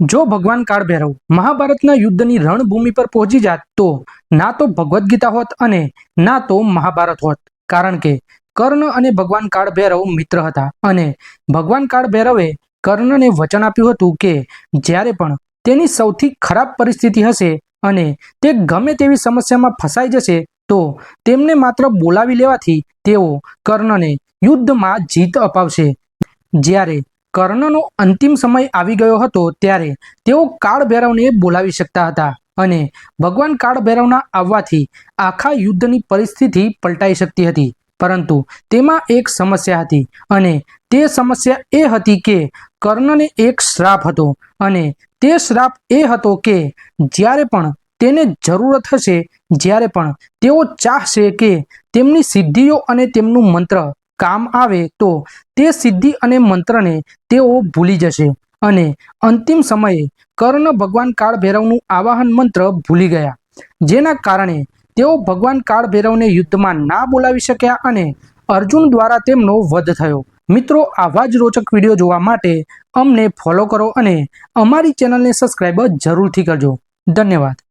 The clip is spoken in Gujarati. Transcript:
જો ભગવાન કાળ ભૈરવ મહાભારતના યુદ્ધની રણભૂમિ પર પહોંચી જાત, તો ના તો ભગવદ્ ગીતા હોત અને ના તો મહાભારત હોત. કારણ કે કર્ણ અને ભગવાન કાળ ભૈરવ મિત્ર હતા અને ભગવાન કાળ ભૈરવે કર્ણને વચન આપ્યું હતું કે જ્યારે પણ તેની સૌથી ખરાબ પરિસ્થિતિ હશે અને તે ગમે તેવી સમસ્યામાં ફસાઈ જશે, તો તેમને માત્ર બોલાવી લેવાથી તેઓ કર્ણને યુદ્ધમાં જીત અપાવશે. જ્યારે કર્ણનો અંતિમ સમય આવી ગયો હતો ત્યારે તેઓ કાળ ભૈરવને બોલાવી શકતા હતા અને ભગવાન કાળ ભૈરવના આવવાથી આખા યુદ્ધની પરિસ્થિતિ પલટાઈ શકતી હતી. પરંતુ તેમાં એક સમસ્યા હતી અને તે સમસ્યા એ હતી કે કર્ણને એક શ્રાપ હતો અને તે શ્રાપ એ હતો કે જ્યારે પણ તેને જરૂરત હશે, જ્યારે પણ તેઓ ચાહશે કે તેમની સિદ્ધિઓ અને તેમનું મંત્ર કામ આવે તો તે સિદ્ધિ અને મંત્રને તેઓ ભૂલી જશે. અને અંતિમ સમયે કર્ણ ભગવાન કાળ ભૈરવનું આવાહન મંત્ર ભૂલી ગયા. જેના કારણે તેઓ ભગવાન કાળ ભૈરવને યુદ્ધમાં ના બોલાવી શક્યા અને અર્જુન દ્વારા તેમનો વધ થયો. મિત્રો, આવા જ રોચક વીડિયો જોવા માટે અમને ફોલો કરો અને અમારી ચેનલને સબસ્ક્રાઈબ જરૂરથી કરજો. ધન્યવાદ.